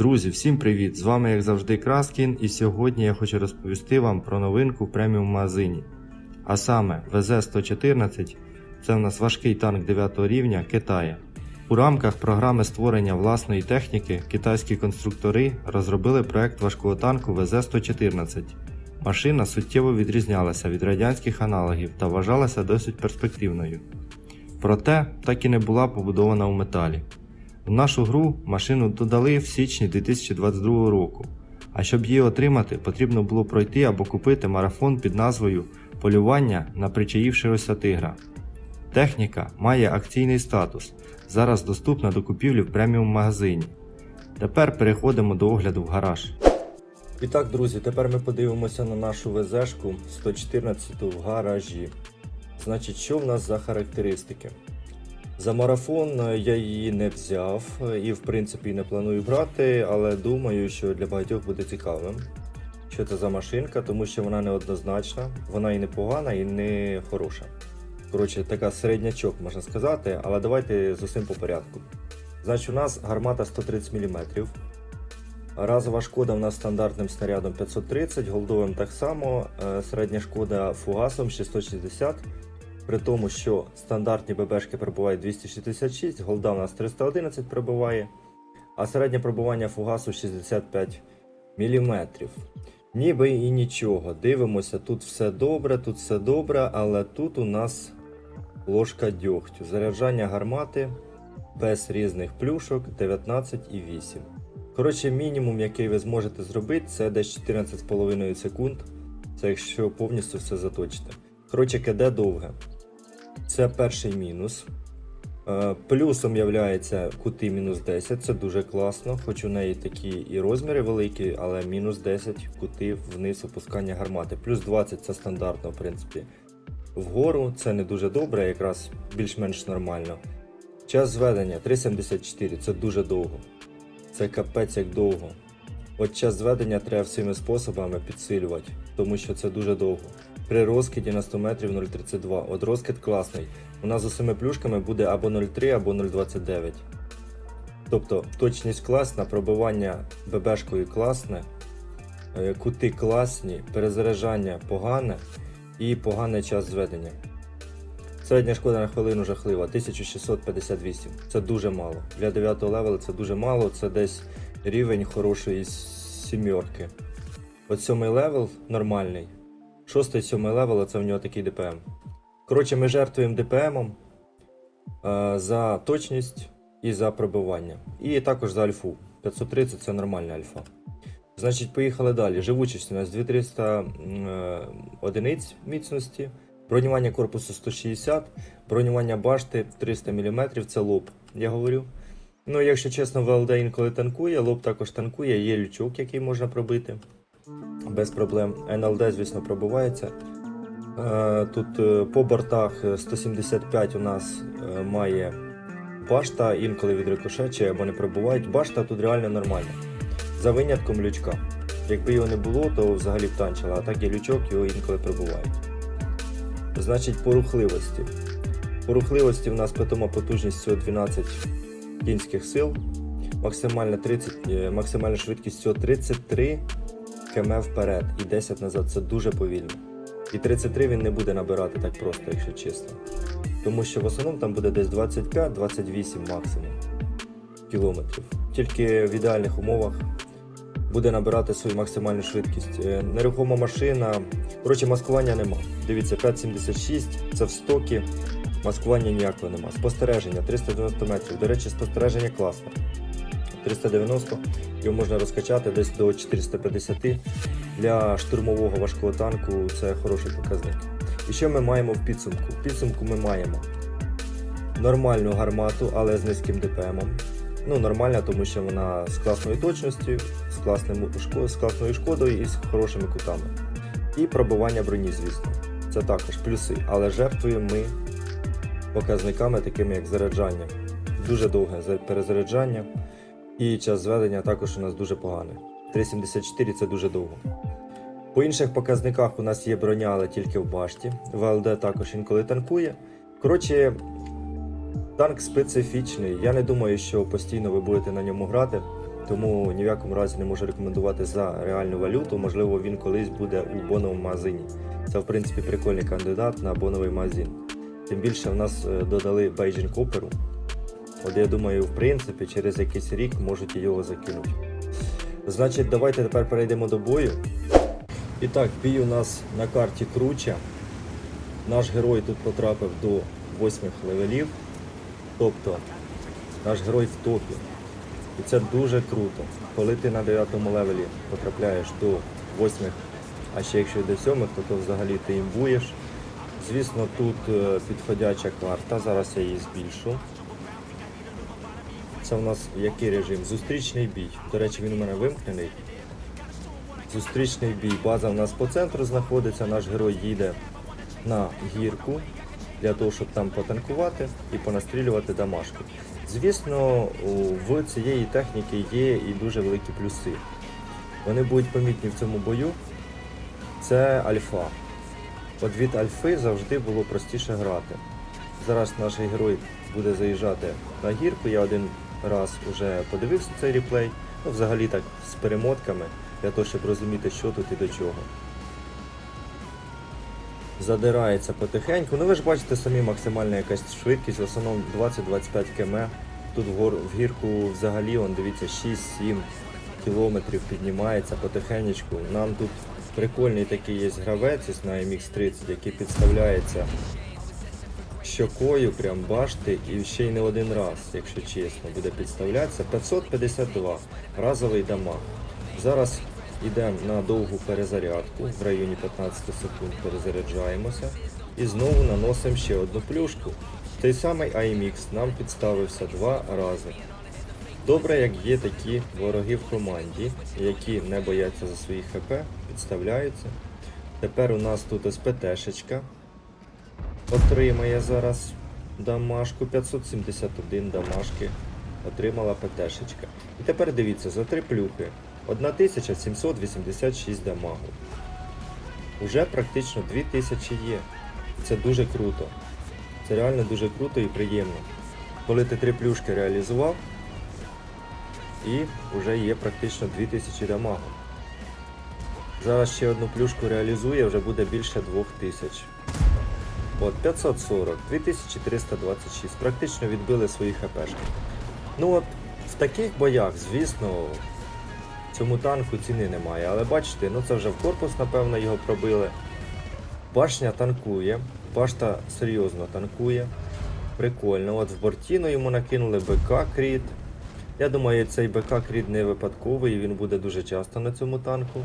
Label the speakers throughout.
Speaker 1: Друзі, всім привіт! З вами, як завжди, Краскін, і сьогодні я хочу розповісти вам про новинку в преміум магазині. А саме ВЗ-114 це в нас важкий танк 9 рівня Китая. У рамках програми створення власної техніки китайські конструктори розробили проект важкого танку ВЗ-114. Машина суттєво відрізнялася від радянських аналогів та вважалася досить перспективною. Проте так і не була побудована у металі. В нашу гру машину додали в січні 2022 року, а щоб її отримати, потрібно було пройти або купити марафон під назвою Полювання на причаївшогося тигра. Техніка має акційний статус, зараз доступна до купівлі в преміум магазині. Тепер переходимо до огляду в гараж. І так, друзі, тепер ми подивимося на нашу ВЗшку 114 в гаражі. Значить, що в нас за характеристики? За марафон е, я її не взяв е, і в принципі не планую брати, але думаю, що для багатьох буде цікавим. Що це за машинка, тому що вона неоднозначна, вона і не погана, і не хороша. Коротше, така середнячок, можна сказати, але давайте з усім по порядку. Значить, у нас гармата 130 мм. Разова шкода у нас стандартним снарядом 530, голдовим так само, е, середня шкода фугасом 660. При тому, що стандартні ББшки пробувають 266, голда у нас 311 пробиває, а середнє пробування фугасу 65 мм. Ніби і нічого. Дивимося, тут все добре, тут все добре, але тут у нас ложка дьогтю. Заряджання гармати без різних плюшок 19,8. Коротше, мінімум, який ви зможете зробити, це десь 14,5 секунд. Це якщо повністю все заточите. Коротше, КД довге. Це перший мінус. Е, Плюсом являється кути мінус 10, це дуже класно, хоч у неї такі і розміри великі, але мінус 10 кути вниз опускання гармати. Плюс 20 це стандартно, в принципі. Вгору це не дуже добре, якраз більш-менш нормально. Час зведення 3,74 це дуже довго. Це капець як довго. От час зведення треба всіми способами підсилювати, тому що це дуже довго. При розкиді на 100 метрів 0,32. От розкид класний. У нас з усіми плюшками буде або 0,3, або 0,29. Тобто точність класна, пробивання ББшкою класне, е, кути класні, перезаряджання погане і поганий час зведення. Середня шкода на хвилину жахлива 1658. Це дуже мало. Для 9 левела це дуже мало, це десь рівень хорошої сімерки. От сьомий левел нормальний. Шостий сьомий левел це в нього такий ДПМ. Коротше, ми жертвуємо ДПМом е, за точність і за пробивання. І також за альфу. 530 це нормальна альфа. Значить, поїхали далі. Живучість у нас 2300 е, одиниць міцності, бронювання корпусу 160, бронювання башти 300 мм це лоб. Я говорю. Ну, якщо чесно, ВЛД інколи танкує, лоб також танкує, є лючок, який можна пробити. Без проблем. НЛД, звісно, пробивається. Е, Тут е, по бортах е, 175 у нас е, має башта, інколи відрикошечі або не пробувають. Башта тут реально нормальна. За винятком лючка. Якби його не було, то взагалі б танчило, а так є лючок, його інколи пробувають. Значить, по рухливості. По рухливості в нас питома потужність всього 12 кінських сил, максимальна, 30, е, максимальна швидкість всього 33 км вперед і 10 назад. Це дуже повільно. І 33 він не буде набирати так просто, якщо чесно. Тому що в основному там буде десь 25-28 максимум кілометрів. Тільки в ідеальних умовах буде набирати свою максимальну швидкість. Е, Нерухома машина. Коротше, маскування нема. Дивіться, 5,76 це в стокі. Маскування ніякого нема. Спостереження 390 метрів. До речі, спостереження класне. 390, його можна розкачати десь до 450. Для штурмового важкого танку це хороший показник. І що ми маємо в підсумку? В підсумку ми маємо нормальну гармату, але з низьким ДПМом. Ну, нормальна, тому що вона з класною точністю, з, класним з класною шкодою і з хорошими кутами. І пробивання броні, звісно. Це також плюси, але жертвуємо ми показниками, такими як заряджання. Дуже довге перезаряджання. І час зведення також у нас дуже поганий. 3,74 це дуже довго. По інших показниках у нас є броня, але тільки в башті. ВЛД також інколи танкує. Коротше, танк специфічний. Я не думаю, що постійно ви будете на ньому грати. Тому ні в якому разі не можу рекомендувати за реальну валюту. Можливо, він колись буде у боновому магазині. Це, в принципі, прикольний кандидат на боновий магазин. Тим більше в нас е, додали Beijing Copper. От я думаю, в принципі, через якийсь рік можуть його закинути. Значить, давайте тепер перейдемо до бою. І так, бій у нас на карті круче. Наш герой тут потрапив до 8 левелів. Тобто наш герой в топі. І це дуже круто. Коли ти на 9 левелі потрапляєш до 8, а ще якщо й до 7, то, то взагалі ти імбуєш. Звісно, тут е, підходяча карта, зараз я її збільшу. Це у нас який режим? Зустрічний бій. До речі, він у мене вимкнений. Зустрічний бій. База у нас по центру знаходиться, наш герой їде на гірку для того, щоб там потанкувати і понастрілювати дамашки. Звісно, в цієї техніки є і дуже великі плюси. Вони будуть помітні в цьому бою. Це альфа. От від альфи завжди було простіше грати. Зараз наш герой буде заїжджати на гірку. Я один раз вже подивився цей реплей. Ну, взагалі так з перемотками, для того, щоб розуміти, що тут і до чого. Задирається потихеньку. Ну ви ж бачите самі максимальна якась швидкість, в основному 20-25 км. Тут в гірку взагалі, он, дивіться, 6-7 кілометрів піднімається потихенечку. Нам тут прикольний такий є гравець на MX-30, який підставляється щокою, прям башти, і ще й не один раз, якщо чесно, буде підставлятися. 552 разовий дамаг. Зараз йдемо на довгу перезарядку, в районі 15 секунд перезаряджаємося і знову наносимо ще одну плюшку. Той самий IMX нам підставився два рази. Добре, як є такі вороги в команді, які не бояться за свої ХП, підставляються. Тепер у нас тут СПТшечка отримає зараз дамашку 571 дамашки. Отримала ПТшечка. І тепер дивіться, за три плюхи 1786 дамагу. Уже практично 2000 є. Це дуже круто. Це реально дуже круто і приємно. Коли ти три плюшки реалізував, і вже є практично 2000 дамагу. Зараз ще одну плюшку реалізує, вже буде більше 2000. От, 540, 2326. Практично відбили свої хпшки. Ну от, в таких боях, звісно, цьому танку ціни немає. Але бачите, ну це вже в корпус, напевно, його пробили. Башня танкує, башта серйозно танкує. Прикольно. От в Бортіно йому накинули БК Кріт. Я думаю, цей БК Кріт не випадковий, він буде дуже часто на цьому танку.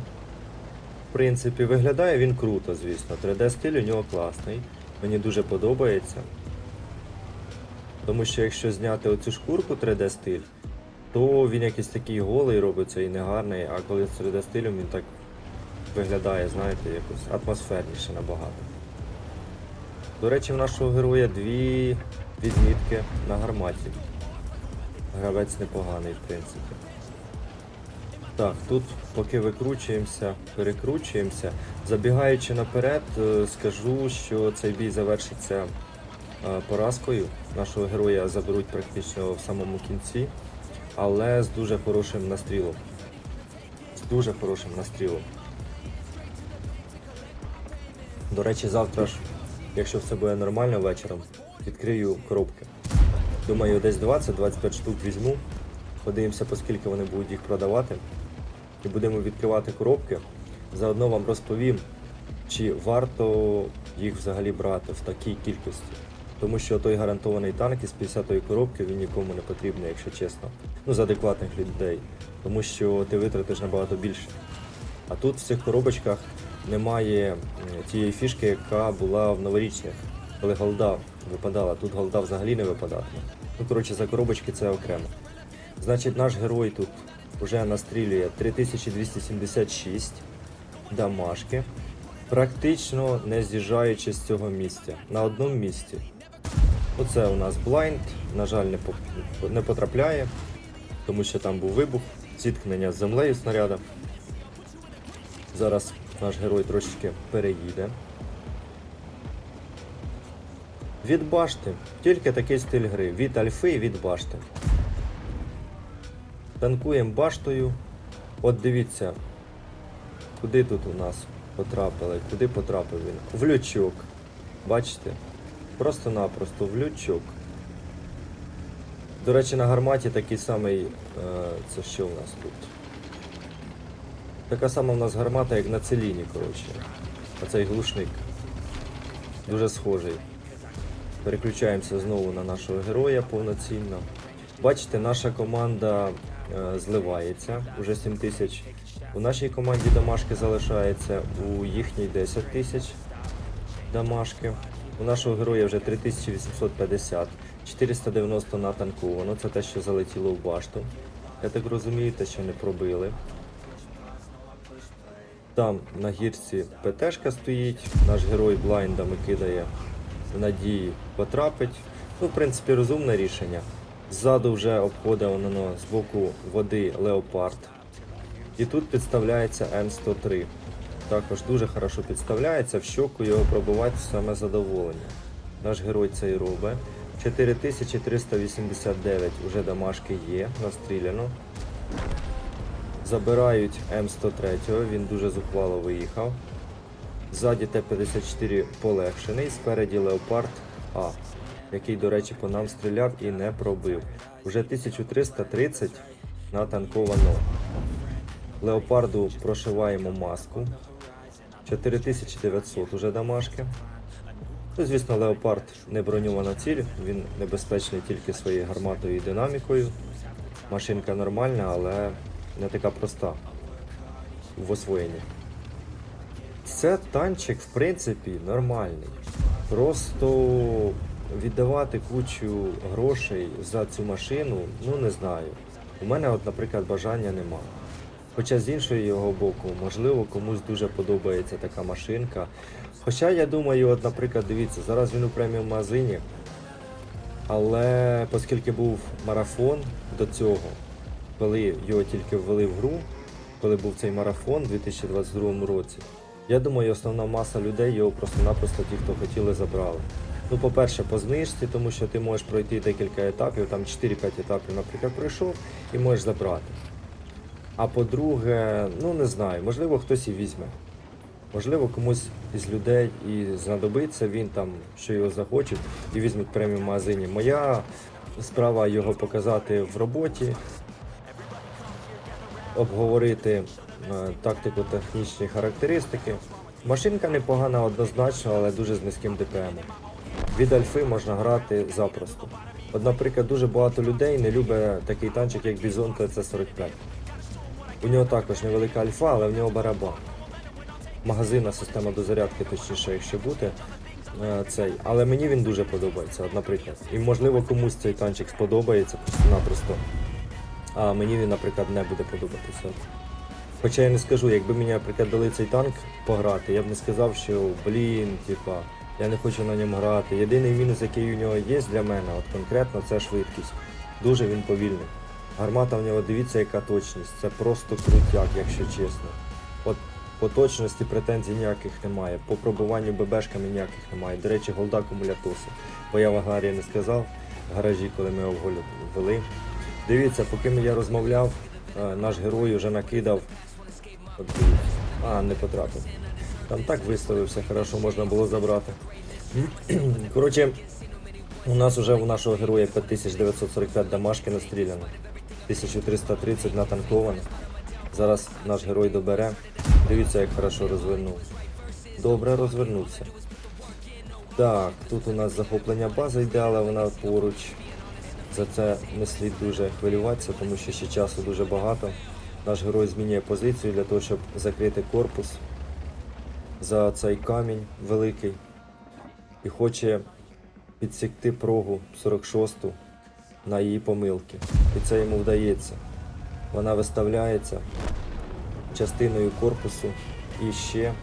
Speaker 1: В принципі, виглядає він круто, звісно. 3D-стиль у нього класний. Мені дуже подобається. Тому що якщо зняти оцю шкурку 3D-стиль, то він якийсь такий голий робиться і негарний, а коли з 3D-стилем він так виглядає, знаєте, якось атмосферніше набагато. До речі, в нашого героя дві відмітки на гарматі. Гравець непоганий, в принципі. Так, тут поки викручуємося, перекручуємося. Забігаючи наперед, е, скажу, що цей бій завершиться е, поразкою. Нашого героя заберуть практично в самому кінці, але з дуже хорошим настрілом. З дуже хорошим настрілом. До речі, завтра ж, якщо все буде нормально вечором, відкрию коробки. Думаю, десь 20-25 штук візьму. Подивимося, по вони будуть їх продавати. І будемо відкривати коробки. Заодно вам розповім, чи варто їх взагалі брати в такій кількості. Тому що той гарантований танк із 50-ї коробки він нікому не потрібний, якщо чесно. Ну, з адекватних людей. Тому що ти витратиш набагато більше. А тут в цих коробочках немає тієї фішки, яка була в новорічних, коли голда випадала. Тут голда взагалі не випадатиме. Ну, коротше, за коробочки це окремо. Значить, наш герой тут вже настрілює 3276 дамашки, практично не з'їжджаючи з цього місця. На одному місці. Оце у нас блайнд, на жаль, не потрапляє, тому що там був вибух, зіткнення з землею снаряда. Зараз наш герой трошечки переїде. Від башти. Тільки такий стиль гри. Від альфи і від башти. Танкуємо баштою. От дивіться, куди тут у нас потрапили, куди потрапив він? В лючок. Бачите? Просто-напросто в лючок. До речі, на гарматі такий самий. Е, це що в нас тут? Така сама в нас гармата, як на целіні, коротше. Оцей глушник. Дуже схожий. Переключаємося знову на нашого героя повноцінно. Бачите, наша команда зливається, уже 7 тисяч. У нашій команді дамашки залишається, у їхній 10 тисяч дамашки. У нашого героя вже 3850, 490 натанковано. Це те, що залетіло в башту. Я так розумію, те, що не пробили. Там на гірці ПТшка стоїть, наш герой блайндами кидає в надії потрапить. Ну, в принципі, розумне рішення. Ззаду вже обходить воно з боку води Леопард. І тут підставляється М103. Також дуже хорошо підставляється, в щоку його пробувати саме задоволення. Наш герой це і робить. 4389 уже домашки є, настріляно. Забирають М103, він дуже зухвало виїхав. Ззаді Т-54 полегшений, спереді Леопард А, який, до речі, по нам стріляв і не пробив. Уже 1330 натанковано. Леопарду прошиваємо маску. 4900 уже домашки. Ну, звісно, Леопард не броньована ціль, він небезпечний тільки своєю гарматою і динамікою. Машинка нормальна, але не така проста в освоєнні. Це танчик, в принципі, нормальний. Просто віддавати кучу грошей за цю машину, ну не знаю. У мене, от, наприклад, бажання нема. Хоча з іншого його боку, можливо, комусь дуже подобається така машинка. Хоча я думаю, от, наприклад, дивіться, зараз він у преміум магазині, але оскільки був марафон до цього, коли його тільки ввели в гру, коли був цей марафон у 2022 році, я думаю, основна маса людей його просто-напросто ті, хто хотіли, забрали. Ну, по-перше, по знижці, тому що ти можеш пройти декілька етапів, там 4-5 етапів, наприклад, пройшов і можеш забрати. А по-друге, ну не знаю, можливо, хтось і візьме. Можливо, комусь із людей і знадобиться він там, що його захочуть, і візьмуть в магазині. Моя справа його показати в роботі, обговорити е, тактико-технічні характеристики. Машинка непогана однозначно, але дуже з низьким ДПМ. Від альфи можна грати запросто. От, наприклад, дуже багато людей не любить такий танчик, як Bison TC-45. У нього також невелика альфа, але в нього барабан. Магазинна система дозарядки, точніше, якщо бути. е, Цей. Але мені він дуже подобається, от, наприклад. І можливо комусь цей танчик сподобається просто-напросто. А мені він, наприклад, не буде подобатися. Хоча я не скажу, якби мені, наприклад, дали цей танк пограти, я б не сказав, що блін, типа, я не хочу на ньому грати. Єдиний мінус, який у нього є для мене, от конкретно, це швидкість. Дуже він повільний. Гармата в нього, дивіться, яка точність. Це просто крутяк, якщо чесно. От по точності претензій ніяких немає. По пробуванню ББшками ніяких немає. До речі, голда акумулятоси. Бо я в агарі не сказав в гаражі, коли ми його ввели. Дивіться, поки я розмовляв, е, наш герой вже накидав. А, не потрапив. Там так виставився, хорошо можна було забрати. Коротше, у нас вже у нашого героя 5945 дамашки настріляно. 1330 натанковано. Зараз наш герой добере. Дивіться, як хорошо розвернув. Добре розвернувся. Так, тут у нас захоплення бази йде, але вона поруч. За це не слід дуже хвилюватися, тому що ще часу дуже багато. Наш герой змінює позицію для того, щоб закрити корпус за цей камінь великий і хоче підсікти прогу 46-ту на її помилки. І це йому вдається. Вона виставляється частиною корпусу і ще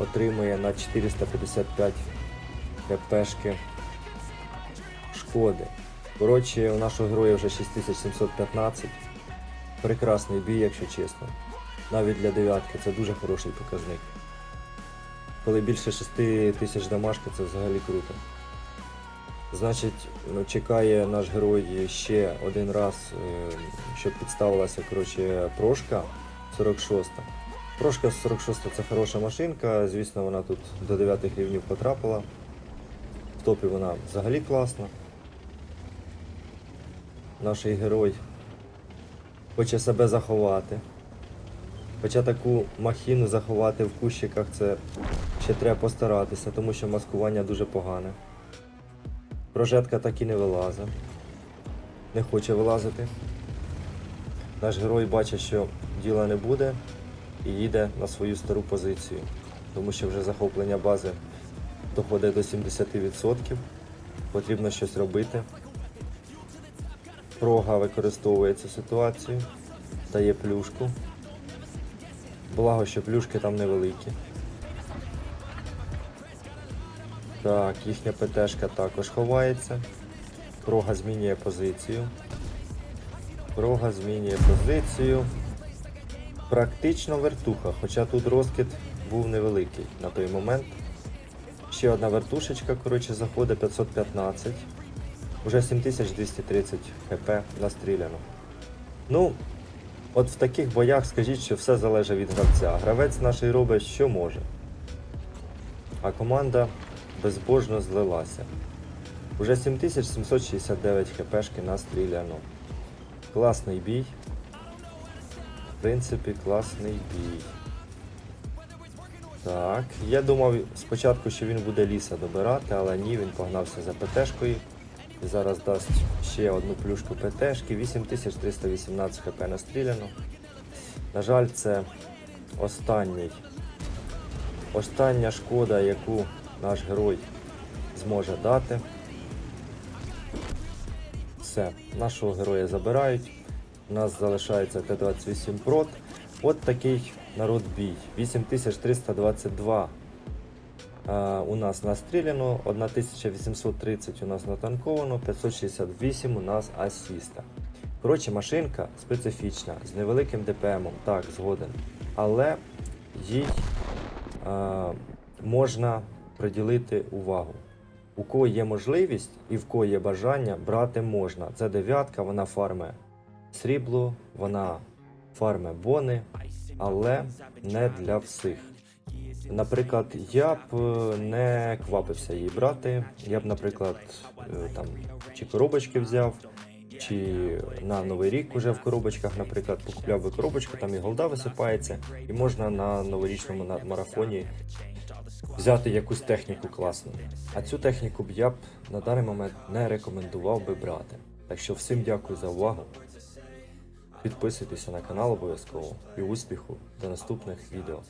Speaker 1: отримує на 455 хпшки шкоди. Коротше, у нашого героя вже 6715. Прекрасний бій, якщо чесно. Навіть для дев'ятки це дуже хороший показник. Коли більше 6 тисяч дамашки, це взагалі круто. Значить, ну, чекає наш герой ще один раз, е, щоб підставилася коротше, прошка 46. Прошка 46 це хороша машинка, звісно, вона тут до 9 рівнів потрапила. В топі вона взагалі класна. Наш герой хоче себе заховати. Хоча таку махіну заховати в кущиках це ще треба постаратися, тому що маскування дуже погане. Прожетка так і не вилазить. Не хоче вилазити. Наш герой бачить, що діла не буде і їде на свою стару позицію, тому що вже захоплення бази доходить до 70%. Потрібно щось робити. Прога використовує цю ситуацію, дає плюшку. Благо, що плюшки там невеликі. Так, їхня ПТшка також ховається. Прога змінює позицію. Прога змінює позицію. Практично вертуха, хоча тут розкид був невеликий на той момент. Ще одна вертушечка, коротше, заходить 515. Уже 7230 хп настріляно. Ну, от в таких боях скажіть, що все залежить від гравця. Гравець наш робить, що може. А команда безбожно злилася. Уже 7769 хпшки настріляно. Класний бій. В принципі, класний бій. Так, я думав спочатку, що він буде ліса добирати, але ні, він погнався за ПТшкою. І зараз дасть ще одну плюшку ПТшки. 8318 хп настріляно. На жаль, це останній. Остання шкода, яку наш герой зможе дати. Все, нашого героя забирають. У нас залишається Т-28 прот. От такий народ бій. 8322 а, у нас настріляно, 1830 у нас натанковано, 568 у нас асіста. Коротше, машинка специфічна, з невеликим ДПМом, так, згоден. Але їй а, можна приділити увагу. У кого є можливість і в кого є бажання, брати можна. Це дев'ятка, вона фарме срібло, вона фарме бони, але не для всіх. Наприклад, я б е, не квапився її брати. Я б, наприклад, е, там чи коробочки взяв, чи на новий рік уже в коробочках, наприклад, покупляв би коробочку, там і голда висипається, і можна на новорічному марафоні взяти якусь техніку класну. А цю техніку б я б на даний момент не рекомендував би брати. Так що всім дякую за увагу. Підписуйтеся на канал обов'язково і успіху до наступних відео.